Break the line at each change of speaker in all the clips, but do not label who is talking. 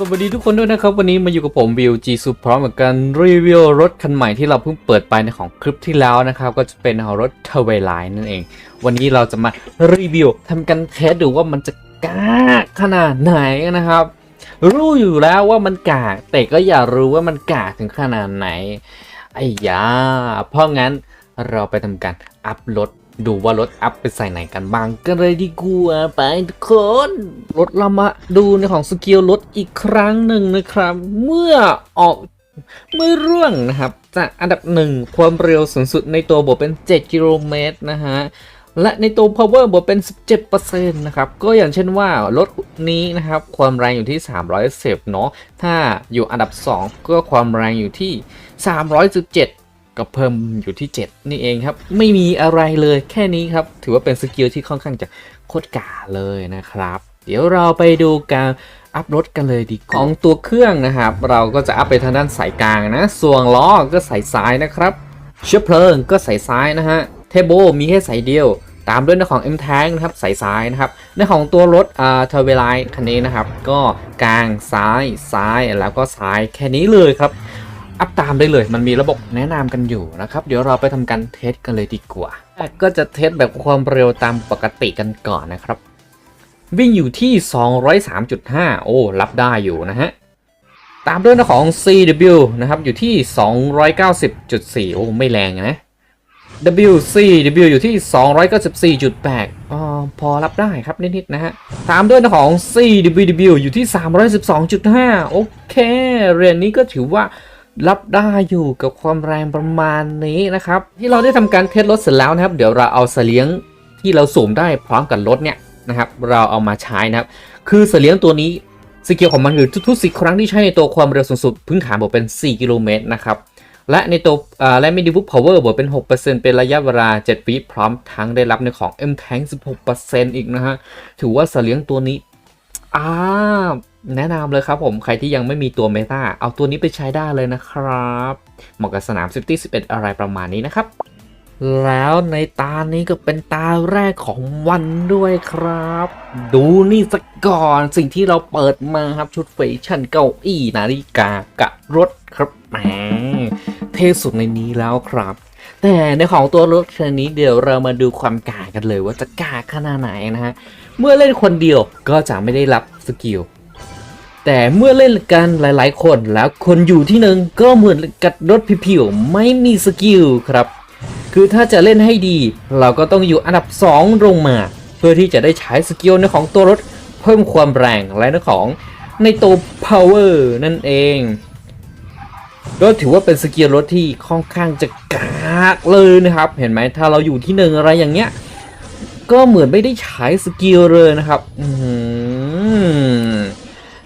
สวัสดีทุกคนด้วยนะครับ วันนี้มาอยู่กับผมวิวจีสุพร้อมกับการรีวิวรถคันใหม่ที่เราเพิ่งเปิดไปในของคลิปที่แล้วนะครับ ก็จะเป็นรถเทเวไลน์นั่นเอง วันนี้เราจะมารีวิวทำกันเทสดูว่ามันจะกากขนาดไหนนะครับ รู้อยู่แล้วว่ามันกากแต่ก็อย่ารู้ว่ามันกากถึงขนาดไหนไอ้ยาเพราะงั้นเราไปทำการอัพรถ ดูว่ารถอัพไปใส่ไหนกันบ้างกันเลยดีกว่าไปทุกคน รถเรามาดูในของสกิลรถอีกครั้งหนึ่งนะครับ เมื่อออกเมื่อร่วงนะครับ จากอันดับหนึ่งความเร็วสูงสุดในตัวบวกเป็น 7 กิโลเมตรนะฮะและในตัว power บวกเป็น 17%นะครับ ก็อย่างเช่นว่า รถนี้นะครับ ความแรงอยู่ที่ 310 เนาะ ถ้าอยู่อันดับ 2 ก็ความแรงอยู่ที่ 317 ก็เพิ่มอยู่ที่ 7 นี่เองครับ ไม่มีอะไรเลยแค่นี้ครับ ถือว่าเป็นสกิลที่ค่อนข้างจะโคตรกาเลยนะครับ เดี๋ยวเราไปดูการอัพรถกันเลยดีกว่าของตัวเครื่องนะครับ เราก็จะอัพไปทางด้านสายกลางนะ ส่วนล้อก็สายซ้ายนะครับ เชื้อเพลิงก็สายซ้ายนะฮะ เทโบมีแค่สายเดียว ตามด้วยในของ M Tank นะครับสายซ้ายนะครับ ในของตัวรถอ่าเทเวลไลคันนี้นะครับ ก็กลางซ้ายซ้ายแล้วก็ซ้ายแค่นี้เลยครับ อัพตามได้เลย มันมีระบบแนะนำกันอยู่นะครับ เดี๋ยวเราไปทำการเทสกันเลยดีกว่า ก็จะเทสแบบความเร็วตามปกติกันก่อนนะครับ วิ่งอยู่ที่ 203.5 โอ้ รับได้อยู่นะฮะ ตามด้วยนะของ CW นะครับ อยู่ที่ 290.4 โอ้ ไม่แรงนะ WC W อยู่ที่ 294.8อ๋อพอรับได้ครับนิดๆนะฮะ ตามด้วยนะของ CWW อยู่ที่ 312.5 โอเค เรียนนี้ก็ถือว่า รับได้อยู่กับความแรงประมาณนี้นะครับ ที่เราได้ทำการเทสรถเสร็จแล้วนะครับ เดี๋ยวเราเอาเสลียงที่เราสูมได้พร้อมกับรถเนี่ยนะครับ เราเอามาใช้นะครับ คือเสลียงตัวนี้สกิลของมันคือทุกๆสิครั้งที่ใช้ในตัวความเร็วสูงสุดพื้นฐานบอกเป็น 4 กิโลเมตรนะครับและในตัวและมินิบุกพาวเวอร์บวกเป็น 6%เป็นระยะเวลา7วิพร้อมทั้งได้รับในของ M Tank 16%อีกนะฮะ ถือว่าเสลียงตัวนี้ อ่าแนะนำเลยครับผมใครที่ยังไม่มีตัวเมตาเอาตัวนี้ไปใช้ได้เลยนะครับ เหมาะกับสนาม City 11 อะไรประมาณนี้นะครับ แล้วในตานี้ก็เป็นตาแรกของวันด้วยครับ ดูนี่สักก่อนสิ่งที่เราเปิดมาครับชุดแฟชั่นเก้าอี้นาฬิกากับรถครับแหมเท่สุดในนี้แล้วครับแต่ในของตัวรถคันนี้เดี๋ยวเรามาดูความกากันเลยว่าจะกาขนาดไหนนะฮะ เมื่อเล่นคนเดียวก็จะไม่ได้รับสกิลแต่เมื่อเล่นกันหลายๆ คนแล้วคนอยู่ที่หนึ่งก็เหมือนกับรถผิวๆไม่มีสกิลครับ คือถ้าจะเล่นให้ดี เราก็ต้องอยู่อันดับ 2 ลงมา เพื่อที่จะได้ใช้สกิลในของตัวรถเพิ่มความแรงและในของในตัว power นั่นเองก็ถือว่าเป็นสกิลรถที่ค่อนข้างจะกากเลยนะครับ เห็นไหมถ้าเราอยู่ที่หนึ่งอะไรอย่างเงี้ย ก็เหมือนไม่ได้ใช้สกิลเลยนะครับ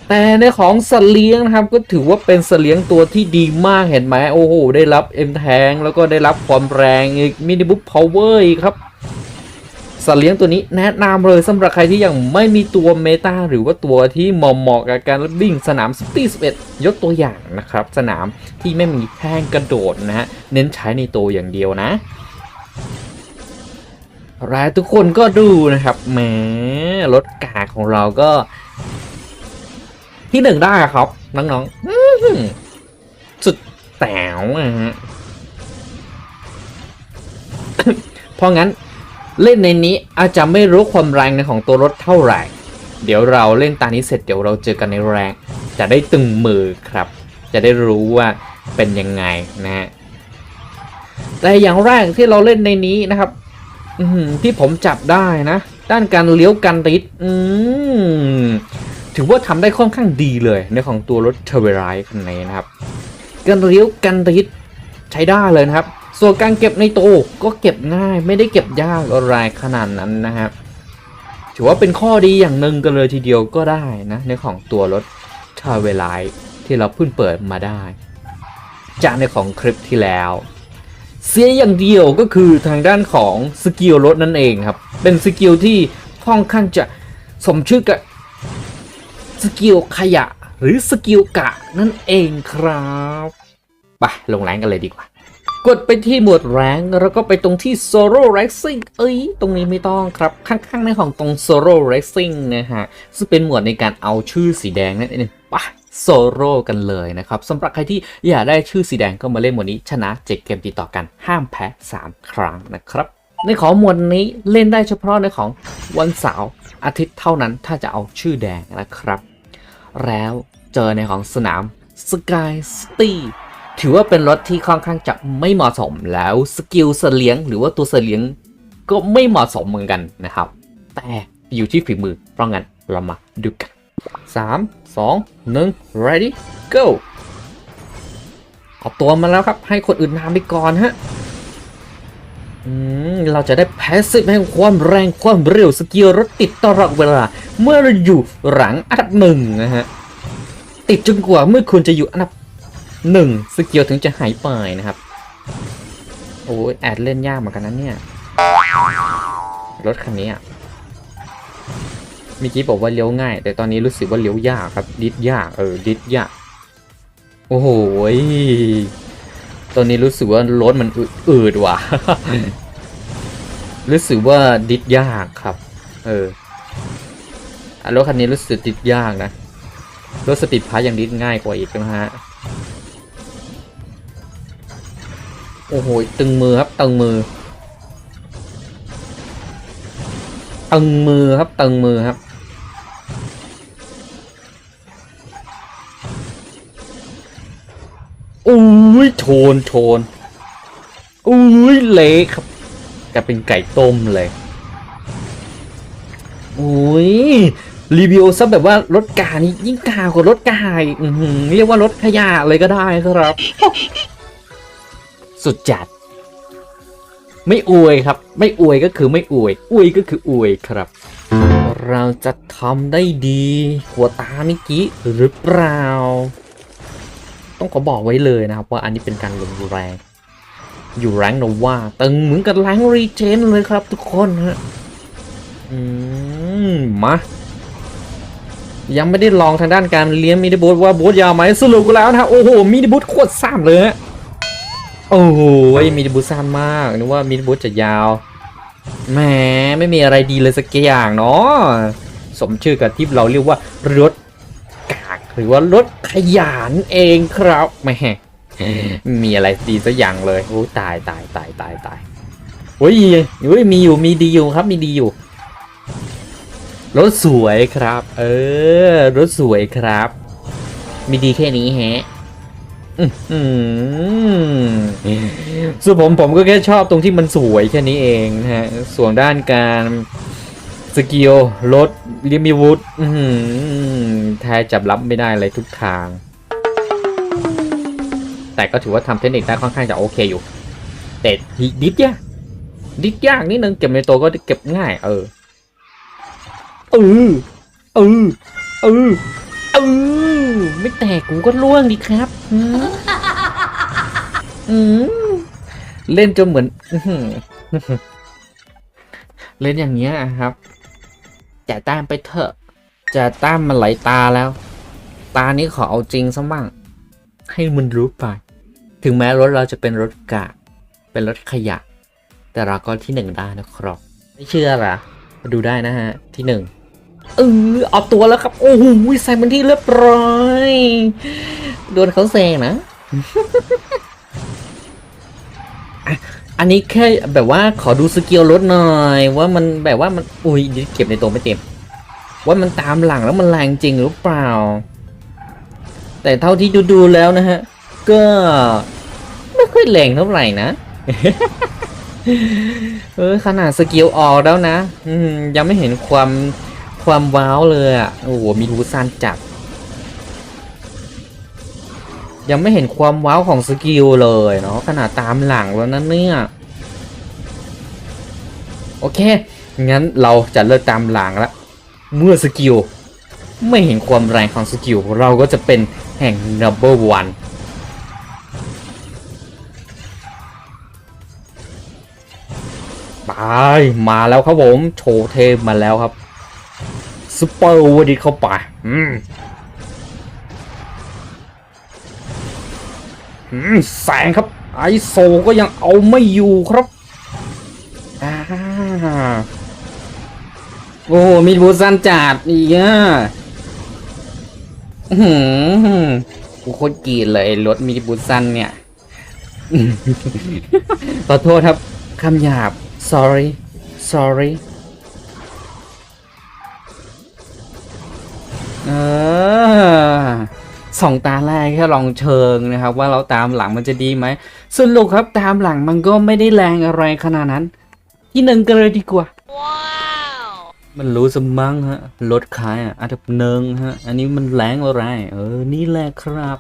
แต่ในของสัตว์เลี้ยงนะครับ ก็ถือว่าเป็นสัตว์เลี้ยงตัวที่ดีมากเห็นไหมโอ้โห ได้รับเอ็มแทงแล้วก็ได้รับความแรงอีกมินิบุ๊คพาวเวอร์อีกครับสัตว์เลี้ยงตัวนี้แนะนำเลยสำหรับใครที่ยังไม่มีตัวเมตาหรือว่าตัวที่เหมาะเหมาะกับการวิ่งสนามซิตี้11ยกตัวอย่างนะครับ สนามที่ไม่มีแท่งกระโดดนะฮะเน้นใช้ในตัวอย่างเดียวนะ รายทุกคนก็ดูนะครับแหมรถกากของเราก็ ที่หนึ่งได้ครับ น้องๆสุดแต๋วนะฮะเพราะงั้นเล่นในนี้อาจจะไม่รู้ความแรงในของตัวรถเท่าไหร่ เดี๋ยวเราเล่นตานี้เสร็จเดี๋ยวเราเจอกันในแรง จะได้ตึงมือครับ จะได้รู้ว่าเป็นยังไงนะฮะแต่อย่างแรกที่เราเล่นในนี้นะครับ ที่ผมจับได้นะ ด้านการเลี้ยวกันติดอืมถือว่าทำได้ค่อนข้างดีเลยในของตัวรถเทเวไรคันนี้นะครับการเลี้ยวกันติดใช้ได้เลยนะครับ ส่วนการเก็บในโตก็เก็บง่ายไม่ได้เก็บยากอะไรขนาดนั้นนะครับถือว่าเป็นข้อดีอย่างหนึ่งกันเลยทีเดียวก็ได้นะ ในของตัวรถเทเวไรที่เราเพิ่งเปิดมาได้ จากในของคลิปที่แล้ว เสียอย่างเดียวก็คือทางด้านของสกิลรถนั่นเองครับ เป็นสกิลที่ค่อนข้างจะสมชื่อกับสกิลขยะหรือสกิลกะนั่นเองครับไปลงแรงกันเลยดีกว่า กดไปที่หมวดแรงแล้วก็ไปตรงที่ Solo Racing เอ้ย ตรงนี้ไม่ต้องครับ ข้างๆในของตรง Solo Racing นะฮะ ซึ่งเป็นหมวดในการเอาชื่อสีแดงนั่นเองไป โซโล่กันเลยนะครับสำหรับใครที่อยากได้ชื่อสีแดงก็มาเล่นหมวดนี้ชนะ7เกมติดต่อกันห้ามแพ้ 3 ครั้งนะครับ ในของหมวดนี้เล่นได้เฉพาะในของวันเสาร์อาทิตย์เท่านั้นถ้าจะเอาชื่อแดงนะครับ แล้วเจอในของสนาม Sky City ถือว่าเป็นรถที่ค่อนข้างจะไม่เหมาะสมแล้วสกิลเสลียง หรือว่าตัวเสลียงก็ไม่เหมาะสมเหมือนกันนะครับ แต่อยู่ที่ฝีมือเพราะงั้นเรามาดูกัน 3 2 1 ready go เอาตัวมาแล้วครับ ให้คนอื่นนำไปก่อนฮะอืมเราจะได้แพสซีฟแห่งความแรงความเร็วสกิลรถติดตลอดเวลา เมื่อเราอยู่หลังอันดับหนึ่งนะฮะ ติดจนกว่าเมื่อคุณจะอยู่อันดับหนึ่งสกิลถึงจะหายไปนะครับ โอ้ยแอดเล่นยากเหมือนกันนะเนี่ย รถคันนี้อะ เมื่อกี้บอกว่าเลี้ยวง่าย แต่ตอนนี้รู้สึกว่าเลี้ยวยากครับ ดิดยาก เออ ดิดยาก โอ้โหตอนนี้รู้สึกว่ารถมันอืดว่ะ รู้สึกว่าดิดยากครับ เออรถคันนี้รู้สึกดิดยากนะ รถสปีดพาร์ทยังดิดง่ายกว่าอีกนะฮะ โอ้โห ตึงมือครับ ตึงมือ ตึงมือครับ ตึงมือครับ อุ้ยโชนโชนอุ้ยเละครับกลายเป็นไก่ต้มเลยอุ้ยรีวิวซะแบบว่ารถกานี่ยิ่งกากว่ารถกายอืเรียกว่ารถขยะเลยก็ได้ครับ สุดจัด ไม่อวยครับ ไม่อวยก็คือไม่อวย อวยก็คืออวยครับ เราจะทำได้ดีหัวตาเมื่อกี้หรือเปล่า ต้องขอบอกไว้เลยนะครับว่าอันนี้เป็นการลงแรง อยู่แรงโนว่าตึงเหมือนกับแรงรีเจนเลยครับทุกคนฮะอืมมายังไม่ได้ลองทางด้านการเลี้ยงมินิบูทว่าบูทยาวไหมสรุปกันแล้วนะโอ้โหมินิบูทโคตรสั้นเลยฮะโอ้โหมินิบูทสั้นมากนึกว่ามินิบูทจะยาวแหมไม่มีอะไรดีเลยสักอย่างเนาะสมชื่อกับที่เราเรียกว่ารถ หรือว่ารถขยานเองครับแหมไม่มีอะไรดีสักอย่างเลยโอ้ตายตายตายตายตายโอ้ยเฮ้ยมีอยู่มีดีอยู่ครับมีดีอยู่ รถสวยครับ เออ รถสวยครับ มีดีแค่นี้แฮะอื้อหือส่วนผมผมก็แค่ชอบตรงที่มันสวยแค่นี้เองนะฮะ ส่วนด้านการ สกิลรถลิมิวูดแทบจับรับไม่ได้เลยทุกทาง แต่ก็ถือว่าทำเทคนิคได้ค่อนข้างจะโอเคอยู่ แต่ดิฟยากดิฟยากนิดนึงเก็บในตัวก็เก็บง่าย เออเออเออเออเออไม่แตกกูก็ล่วงดิครับ อืมเล่นจนเหมือนเล่นอย่างเงี้ยครับ จะต้านไปเถอะจะต้านมันไหลตาแล้ว ตานี้ขอเอาจริงซะบ้าง ให้มันรู้ไป ถึงแม้รถเราจะเป็นรถกากเป็นรถขยะ แต่เราก็ที่หนึ่งได้นะครับ ไม่เชื่อหรอมาดูได้นะฮะ ที่หนึ่งเออเอาตัวแล้วครับ โอ้โหใส่มันที่เรียบร้อยโดนเขาแซงนะ อันนี้แค่แบบว่าขอดูสกิลรถหน่อย ว่ามันแบบว่ามันอุ้ยเดี๋ยวเก็บในตัวไม่เต็มว่ามันตามหลังแล้วมันแรงจริงหรือเปล่า แต่เท่าที่ดูๆแล้วนะฮะ ก็ไม่ค่อยแรงเท่าไหร่นะเออขนาดสกิลออกแล้วนะยังไม่เห็นความความว้าวเลยอะโอ้โหมีรูซานจับ ยังไม่เห็นความว้าวของสกิลเลยเนาะขนาดตามหลังแล้วนะเนี่ย โอเค งั้นเราจะเลิกตามหลังละ เมื่อสกิลไม่เห็นความแรงของสกิลเราก็จะเป็นแห่ง number one ไปมาแล้วครับผม โชว์เทมมาแล้วครับซุปเปอร์วดีเข้าไป อืม แสงครับ ไอโซก็ยังเอาไม่อยู่ครับอ่าโอ้มีบูซันจัดอีกอะอื้อหือกูโคตรกีดเลยรถมินิบุสันเนี่ยขอโทษครับคำหยาบ sorry sorry เออ สองตาแรกแค่ลองเชิงนะครับ ว่าเราตามหลังมันจะดีไหมสรุปครับตามหลังมันก็ไม่ได้แรงอะไรขนาดนั้น ที่หนึ่งกันเลยดีกว่า
Wow.
มันรู้สมั่งฮะรถขายอะอันดับหนึ่งฮะ อันนี้มันแรงอะไร เออ นี่แหละครับ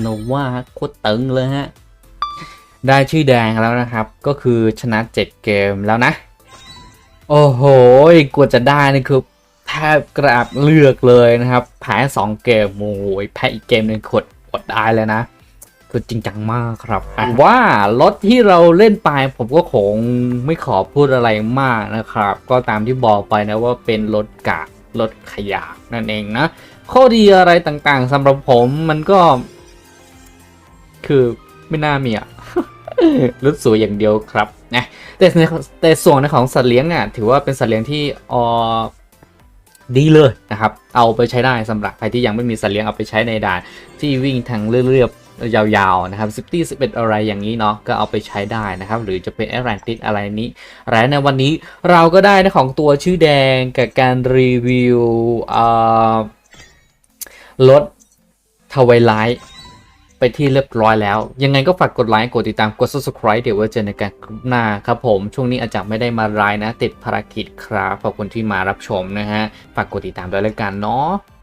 โนว่าโคตรตึงเลยฮะ ได้ชื่อแดงแล้วนะครับ ก็คือชนะ 7 เกมแล้วนะ โอ้โหกว่าจะได้นี่คือ แทบกราบเลือกเลยนะครับแพ้2เกมโอ้ยแพ้อีกเกมหนึ่งกดกดได้เลยนะคือจริงจังมากครับอะว่ารถที่เราเล่นไปผมก็คงไม่ขอพูดอะไรมากนะครับ ก็ตามที่บอกไปนะว่าเป็นรถกะรถขยะนั่นเองนะข้อดีอะไรต่างๆสำหรับผมมันก็ คือไม่น่ามีอะรถสวยอย่างเดียวครับนะแต่ในแต่ส่วนในของสัตว์เลี้ยงเนี่ยถือว่าเป็นสัตว์เลี้ยงที่เออ ดีเลยนะครับเอาไปใช้ได้สำหรับใครที่ยังไม่มีสัตว์เลี้ยงเอาไปใช้ในด่านที่วิ่งทางเรียบๆยาวๆนะครับซิตี้สิบเอ็ดอะไรอย่างนี้เนาะก็เอาไปใช้ได้นะครับ หรือจะเป็นแอร a นติสอะไรนี้และในวันนี้เราก็ได้นะของตัวชื่อแดงกับการรีวิวรถทวายไลท์ ไปที่เรียบร้อยแล้ว ยังไงก็ฝากกดไลค์กดติดตามกด subscribe เดี๋ยวไว้เจอในการคลิปหน้าครับผม ช่วงนี้อาจจะไม่ได้มาไลน์นะ ติดภารกิจครับขอบคุณที่มารับชมนะฮะฝากกดติดตามด้วยแล้วกันเนาะ